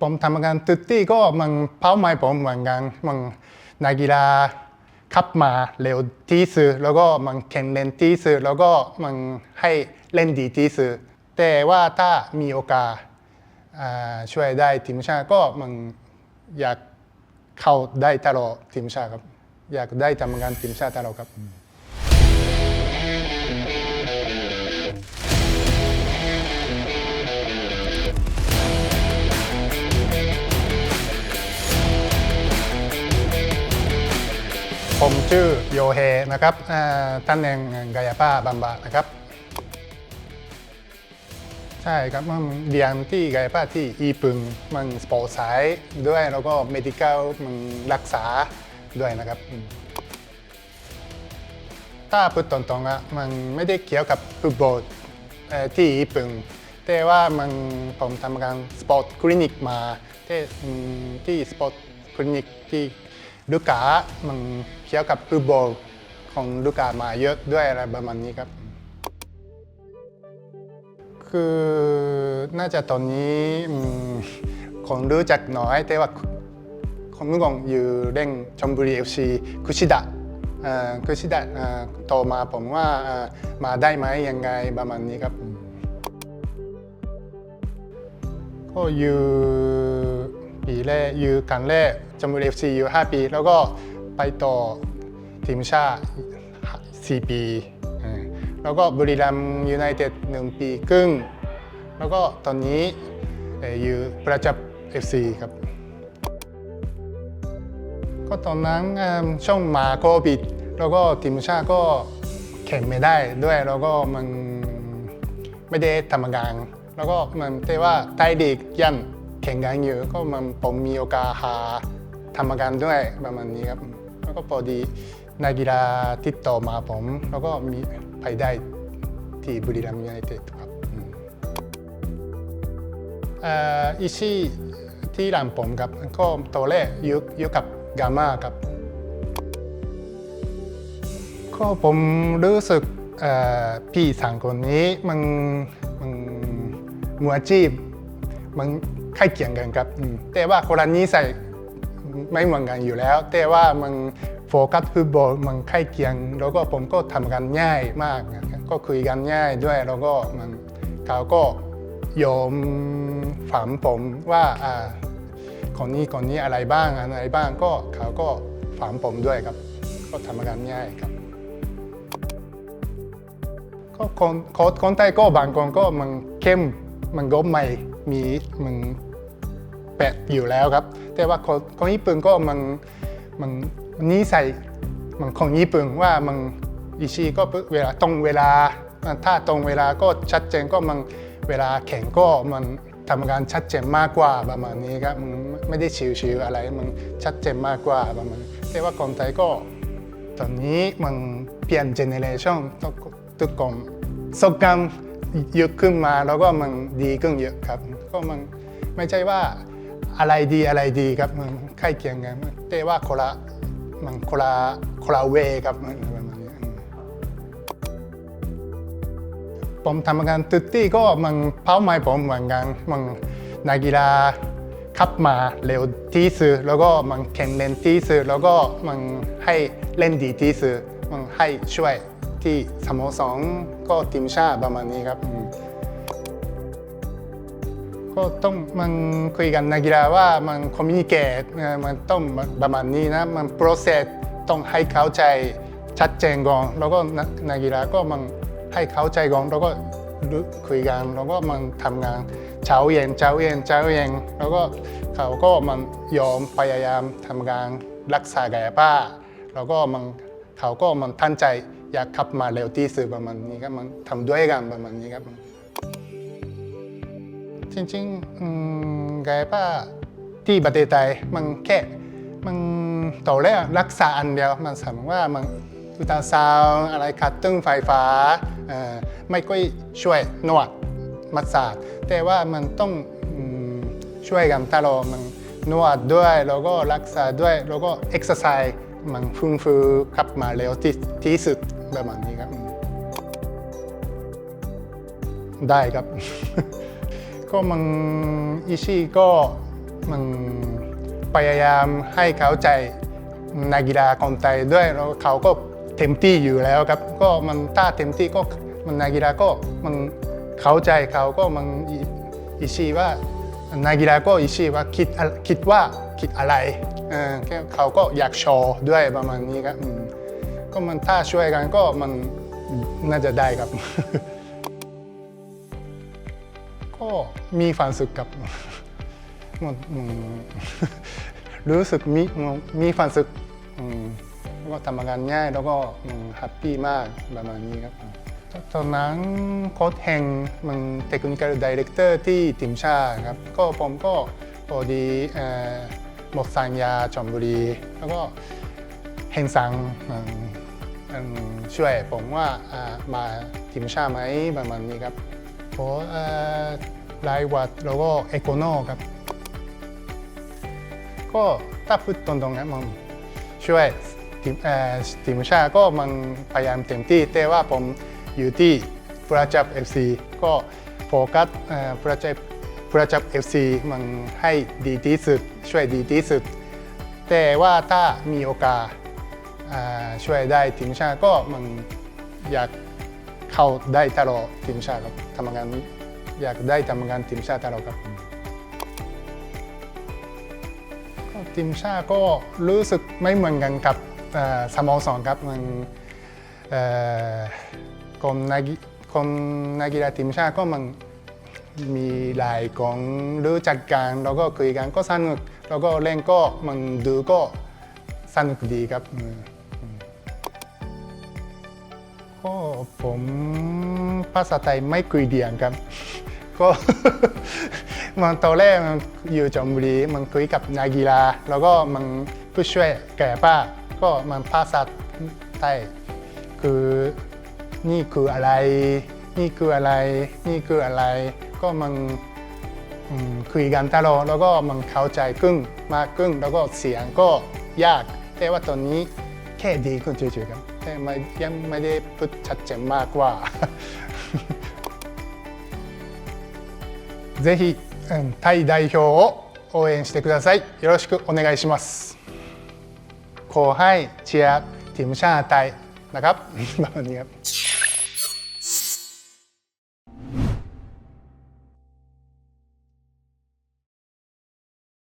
ผมทำงานตุตตี้ก็มันเป้าหมายผมเหมือนกันมันนักกีฬาขับมาเร็วที่สุดแล้วก็มันแข็งแรงที่สุดแล้วก็มันให้เล่นดีที่สุดแต่ว่าถ้ามีโอกาสช่วยได้ทีมชาติก็มันอยากเข้าได้ตลอดทีมชาติครับ อยากได้ทำงานทีมชาติตลอดครับ ผมชื่อโยเฮนะครับอ่าตำแหน่งกายภาพบำบัดนะครับ ใช่ครับมันเรียนที่กายภาพที่ญี่ปุ่นมันสปอร์ตสายด้วยแล้วก็ medical มันรักษาด้วยนะครับ ถ้าพูดตรงๆอะมันไม่ได้เกี่ยวกับฟุตบอลที่ญี่ปุ่นแต่ว่ามันผมทำงานสปอร์ตคลินิกมาที่ที่สปอร์ตคลินิกที่ ลูกค้ามันเกี่ยวกับฟุตบอลของลูกค้ามาเยอะด้วยอะไรประมาณนี้ครับ คือน่าจะตอนนี้อืมคนรู้จักน้อยแต่ว่าคนเมื่อก่อนอยู่เร่งชมบุรีเอฟซีคุชิดะคุชิดะโทรมาผมว่ามาได้ไหมยังไงประมาณนี้ครับก็อยู่ ปีแรกอยู่กันแรกชมบุรีเอฟซีอยู่5ปี แล้วก็ไปต่อทีมชาติ4ปี แล้วก็บุรีรัมยูไนเต็ดหนึ่งปีครึ่ง แล้วก็ตอนนี้อยู่ประจับ FC ครับ ก็ตอนนั้นช่วงมาโควิด แล้วก็ทีมชาติก็แข่งไม่ได้ด้วย แล้วก็มันไม่ได้ทำงาน แล้วก็มันแต่ว่าไต้ลีกยัน แข่งกันอยู่ก็มันผมมีโอกาสหาทำงานด้วยประมาณนี้ครับแล้วก็พอดีนักกีฬาติดต่อมาผม แล้วก็มีไปได้ที่บุรีรัมย์ยูไนเต็ดครับอืมเอ่ออิชิที่ร้านผมครับก็ตัวแรกอยู่อยู่กับกามาครับก็ผมรู้สึกอ่อพี่สามคนนี้มันมันมืออาชีพมัน ใกล้เคียงกันครับ แต่ว่าคนละนิสัยไม่เหมือนกันอยู่แล้ว แต่ว่ามันโฟกัสฟุตบอลมันใกล้เคียง แล้วก็ผมก็ทำกันง่ายมาก ก็คุยกันง่ายด้วยแล้วก็มันเขาก็โยมฝันผมว่าอ่าคนนี้คนนี้อะไรบ้างอะไรบ้างก็เขาก็ฝันผมด้วยครับ ก็ทำงานง่ายครับก็คนคนคนไทยก็บางคนก็มันเข้มมันก็ไม่ มีมันแปดอยู่แล้วครับ แต่ว่าคนคนญี่ปุ่นก็มันมันนิสัยมันของญี่ปุ่นว่ามันอิชิก็เวลาตรงเวลา ถ้าตรงเวลาก็ชัดเจนก็มันเวลาแข่งก็มันทำงานชัดเจนมากกว่าประมาณนี้ครับมันไม่ได้ชิวๆอะไรมันชัดเจนมากกว่าประมาณนี้แต่ว่าคนไทยก็ ตอนนี้มันเปลี่ยนเจเนเรชันทุกคนสกรรม ยอะขึ้นมาแล้วก็มันดีขึ้นเยอะครับ ก็มันไม่ใช่ว่าอะไรดีอะไรดีครับมันใกล้เคียงกันแต่ว่าคนละมันคนละคนละเวครับมันประมาณนี้ผมทำงานตุตตี้ก็มันเป้าหมายผมเหมือนกันมันนักกีฬาขับมาเร็วที่สุดแล้วก็มันแข็งแรงที่สุดแล้วก็มันให้เล่นดีที่สุดมันให้ช่วย ที่สโมสรก็ทีมชาติประมาณนี้ครับอืมก็ต้องมันคุยกันนักกีฬาว่ามันคอมมิ n นิเคตมันต้องประมาณนี้นะมัน process ต้องให้เข้าใจชัดเจนก่อนแล้วก็นักนักกีฬาก็มันให้เข้าใจก่อนแล้วก็รู้คุยกันแล้วก็มันทำงานเช้าเย็นเช้าเย็นเช้าเย็นแล้วก็เขาก็มันยอมพยายามทำงานรักษากายภาพแล้วก็มันเขาก็มันตั้งใจ อยากขับมาเร็วที่สุดประมาณนี้ครับมันทำด้วยกันประมาณนี้ครับ จริงๆอืมกายภาที่ประเทศไทยมันแค่มันต่อแรกรักษาอันเดียวมันสมมติว่ามันอุตาซาวด์อะไรคัดตึ้งไฟฟ้าไม่ค่อยช่วยนวดมัสสาดแต่ว่ามันต้องช่วยกันตลอดมันนวดด้วยแล้วก็รักษาด้วยแล้วก็เอ็กซ์ไซส์ มันฟื้นฟูกลับมาเร็วที่ที่สุดประมาณนี้ครับ ได้ครับ ก็มันอิชิก็มันพยายามให้เข้าใจนักกีฬาคนไทยด้วยแล้วเขาก็เต็มที่อยู่แล้วครับ ก็มันถ้าเต็มที่ก็มันนักกีฬาก็มันเข้าใจเขาก็มันอิอิว่านักกีฬาก็อิชีว่าคิดคิดว่าคิดอะไร เขาก็อยากโชว์ด้วยประมาณนี้ครับก็มันถ้าช่วยกันก็มันน่าจะได้ครับ ก็มีความสุขกับมันรู้สึกมีมีความสุขแล้วก็ทำงานง่ายแล้วก็แฮปปี้มากประมาณนี้ครับตอนนั้นโค้ชแห่งมันเทคนิคดีเรคเตอร์ที่ทีมชาติครับ ก็ผมก็พอดีเอ่อ หมดสัญญาชลบุรี แล้วก็เฮงสังช่วยผมว่ามาทีมชาติไหมประมาณนี้ครับเพราะเอ่อรายวัดแล้วก็เอโกโนครับ ก็ถ้าพูดตรงๆนะมันช่วยทีมทีมชาติก็มันพยายามเต็มที่แต่ว่าผมอยู่ที่ประจับ FC ก็โฟกัสประจับ ประจับ FC มันให้ดีที่สุด ช่วยดีที่สุด แต่ว่าถ้ามีโอกาสช่วยได้ทีมชาติก็มันอยากเข้าได้ตลอดทีมชาติครับทำงานอยากได้ทำงานทีมชาติตลอดครับทีมชาติก็รู้สึกไม่เหมือนกันกับเอ่อสโมสรครับมันคนนักกีคนนักกีฬาทีมชาติก็มัน มีหลายคนรู้จักกันแล้วก็คุยกันก็สนุกแล้วก็เล่นก็มันดูก็สนุกดีครับก็ผมภาษาไทยไม่คุยเดียงครับ ก็มันตอนแรกมันอยู่จอมบุรีมันคุยกับนักกีฬาแล้วก็มันผู้ช่วยแก่ป้า ก็มันภาษาไทยคือนี่คืออะไร นี่คืออะไร นี่คืออะไร ก็มันอืมคุยกันตลอดแล้วก็มันเข้าใจกึ่งมากกึ่งแล้วก็เสียงก็ยาก แต่ว่าตอนนี้แค่ดีขึ้นเฉยๆครับแต่ไม่ยังไม่ได้พูดชัดเจนมากกว่า ぜひ、うんタイ代表を応援してください。よろしくお願いします。ขอให้เชียร์ทีมชาติไทยนะครับ แบบนี้ครับ